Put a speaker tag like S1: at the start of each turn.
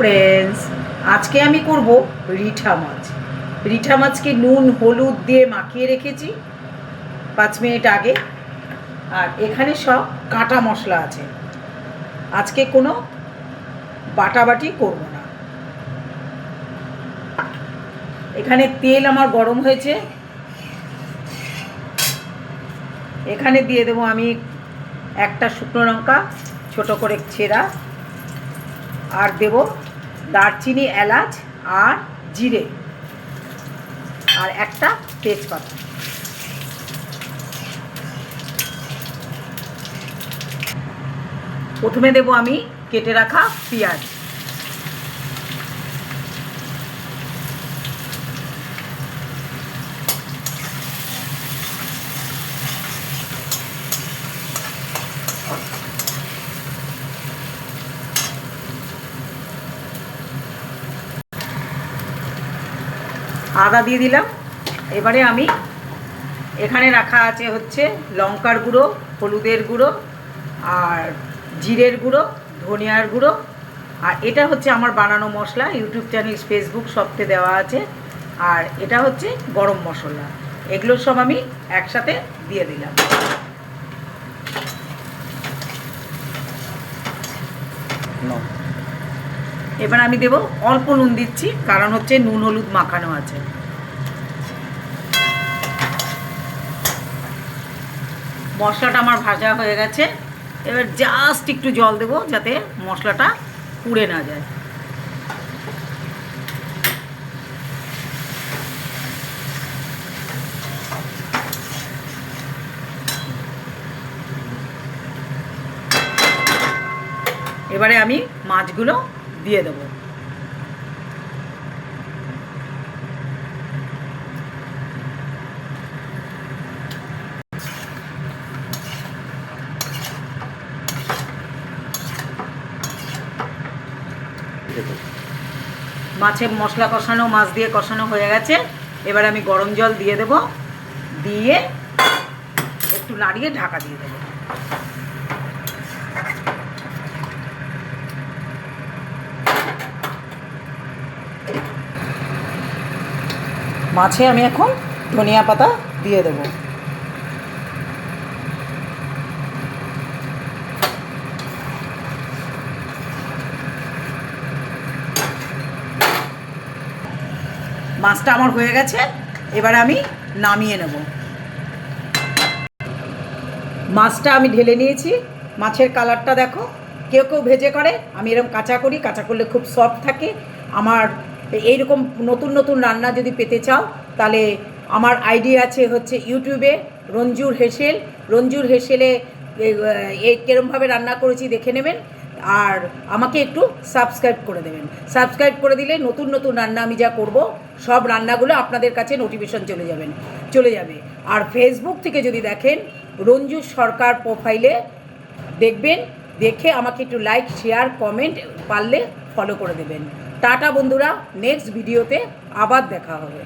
S1: Friends আজকে আমি করব রিঠা মাছ। রিঠা মাছকে নুন, হলুদ দিয়ে মাখিয়ে রেখেছি পাঁচ মিনিট আগে। আর এখানে সব কাঁটা মশলা আছে। আজকে কোনো বাটাবাটি করব না। এখানে তেল আমার গরম হয়েছে। এখানে দিয়ে দেবো আমি একটা শুকনো লঙ্কা, ছোট করে ছেঁড়া। আর দেব দারচিনি এলাচ আর জিরে। আর একটা তেজপাতা। প্রথমে দেব আমি কেটে রাখা পেঁয়াজ। আদা দিয়ে দিলাম। এবারে আমি এখানে রাখা আছে হচ্ছে লঙ্কার গুঁড়ো, হলুদের গুঁড়ো আর জিরের গুঁড়ো, ধনিয়ার গুঁড়ো। আর এটা হচ্ছে আমার বানানো মশলা, ইউটিউব চ্যানেল, ফেসবুক সবতে দেওয়া আছে। আর এটা হচ্ছে গরম মশলা। এগুলো সব আমি একসাথে দিয়ে দিলাম। এবার আমি দেব অল্প নুন দিচ্ছি, কারণ হচ্ছে নুন হলুদ মাখানো আছে। মশলাটা আমার ভাজা হয়ে গেছে। এবার জাস্ট একটু জল দেবো যাতে মশলাটা পুড়ে না যায়। এবারে আমি মাছগুলো দিয়ে দেবো। মাছের মশলা কষানো, মাছ দিয়ে কষানো হয়ে গেছে। এবার আমি গরম জল দিয়ে দেব। দিয়ে একটু নাড়িয়ে ঢাকা দিয়ে দেবো। মাছে আমি এখন ধনিয়া পাতা দিয়ে দেবো। মাছটা আমার হয়ে গেছে, এবার আমি নামিয়ে নেব। মাছটা আমি ঢেলে নিয়েছি, মাছের কালারটা দেখো, কেউ কেউ ভেজে করে, আমি এরকম কাঁচা করি, কাঁচা করলে খুব সফট থাকে, আমার এইরকম নতুন নতুন রান্না যদি পেতে চাও, তাহলে আমার আইডি আছে হচ্ছে ইউটিউবে রঞ্জুর হেসেল। রঞ্জুর হেসেলে, এ কীরমভাবে রান্না করেছি দেখে নেবেন। আর আমাকে একটু সাবস্ক্রাইব করে দেবেন। সাবস্ক্রাইব করে দিলে নতুন নতুন রান্না আমি যা করব, সব রান্নাগুলো আপনাদের কাছে নোটিফিকেশন চলে যাবেন চলে যাবে। আর ফেসবুক থেকে যদি দেখেন, রঞ্জু সরকার প্রোফাইলে দেখবেন, দেখে আমাকে একটু লাইক শেয়ার কমেন্ট পারলে ফলো করে দেবেন। টাটা বন্ধুরা নেক্সট ভিডিওতে আবার দেখা হবে।